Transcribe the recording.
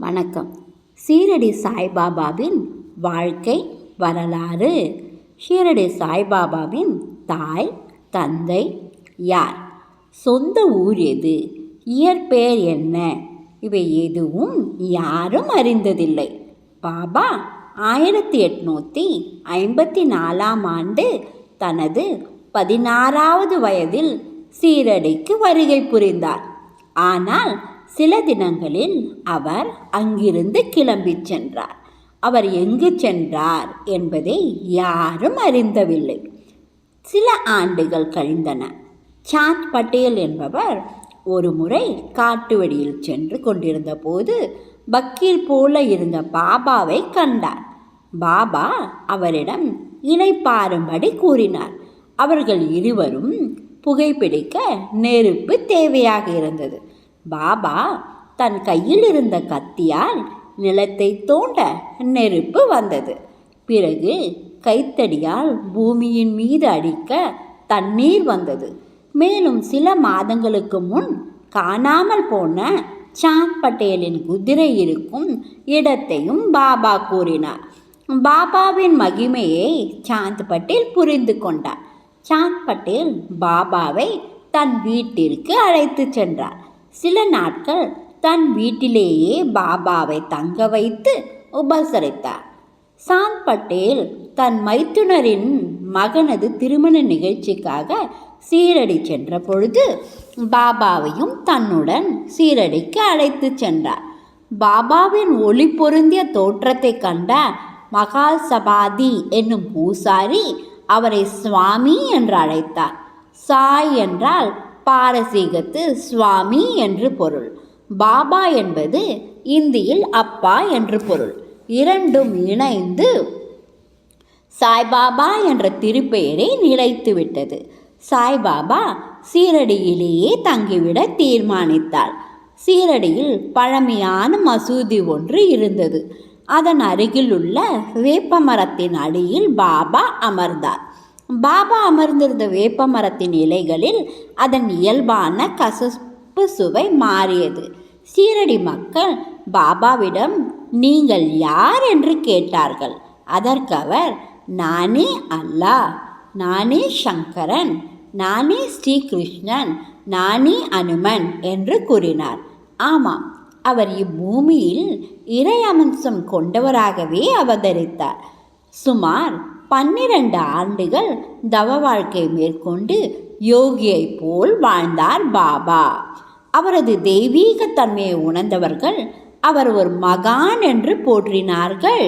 வணக்கம். சீரடி சாய்பாபாவின் வாழ்க்கை வரலாறு. ஷீரடி சாய்பாபாவின் தாய் தந்தை யார்? சொந்த ஊர் எது? இயற்பெயர் என்ன? இவை எதுவும் யாரும் அறிந்ததில்லை. பாபா ஆயிரத்தி எட்நூற்றி ஐம்பத்தி நாலாம் ஆண்டு தனது பதினாறாவது வயதில் சீரடிக்கு வருகை புரிந்தார். ஆனால் சில தினங்களில் அவர் அங்கிருந்து கிளம்பிச் சென்றார். அவர் எங்கு சென்றார் என்பதை யாரும் அறிந்தவில்லை. சில ஆண்டுகள் கழிந்தன. சாந்த் பட்டேல் என்பவர் ஒரு முறை காட்டு வழியில் சென்று கொண்டிருந்த போது பக்கீர் போல இருந்த பாபாவை கண்டார். பாபா அவரிடம் இலைப்பாரும்படி கூறினார். அவர்கள் இருவரும் புகைப்பிடிக்க நெருப்பு தேவையாக இருந்தது. பாபா தன் கையில் இருந்த கத்தியால் நிலத்தை தோண்ட நெருப்பு வந்தது. பிறகு கைத்தடியால் பூமியின் மீது அடிக்க தண்ணீர் வந்தது. மேலும் சில மாதங்களுக்கு முன் காணாமல் போன சாந்த் பட்டேலின் குதிரை இருக்கும் இடத்தையும் பாபா கூறினார். பாபாவின் மகிமையை சாந்த் பட்டேல் புரிந்து கொண்டார். சாந்த் பட்டேல் பாபாவை தன் வீட்டிற்கு அழைத்து சென்றார். சில நாட்கள் தன் வீட்டிலேயே பாபாவை தங்க வைத்து உபசரித்தார். சாந்த் பட்டேல் தன் மைத்துனரின் மகனது திருமண நிகழ்ச்சிக்காக சீரடி சென்ற பொழுது பாபாவையும் தன்னுடன் சீரடிக்கு அழைத்து சென்றார். பாபாவின் ஒளி பொருந்திய தோற்றத்தை கண்ட மகால் சபாதி என்னும் பூசாரி அவரை சுவாமி என்று அழைத்தார். சாய் என்றால் பாரசீகத்து சுவாமி என்று பொருள். பாபா என்பது இந்தியில் அப்பா என்று பொருள். இரண்டும் இணைந்து சாய்பாபா என்ற திருப்பெயரை நிலைத்துவிட்டது. சாய்பாபா சீரடியிலேயே தங்கிவிட தீர்மானித்தார். சீரடியில் பழமையான மசூதி ஒன்று இருந்தது. அதன் அருகில் உள்ள அடியில் பாபா அமர்ந்தார். பாபா அமர்ந்திருந்த வேப்ப மரத்தின் இலைகளில் அதன் இயல்பான கசப்பு சுவை மாறியது. சீரடி மக்கள் பாபாவிடம் நீங்கள் யார் என்று கேட்டார்கள். அதற்கவர் நானே அல்லாஹ் நானே சங்கரன் நானே ஸ்ரீகிருஷ்ணன் நானே அனுமன் என்று கூறினார். ஆமாம் அவர் இப்பூமியில் இறை அம்சம் கொண்டவராகவே அவதரித்தார். சுமார் பன்னிரண்டு ஆண்டுகள் தவ வாழ்க்கை மேற்கொண்டு யோகியைப் போல் வாழ்ந்தார் பாபா. அவரது தெய்வீகத்தன்மையை உணர்ந்தவர்கள் அவர் ஒரு மகான் என்று போற்றினார்கள்.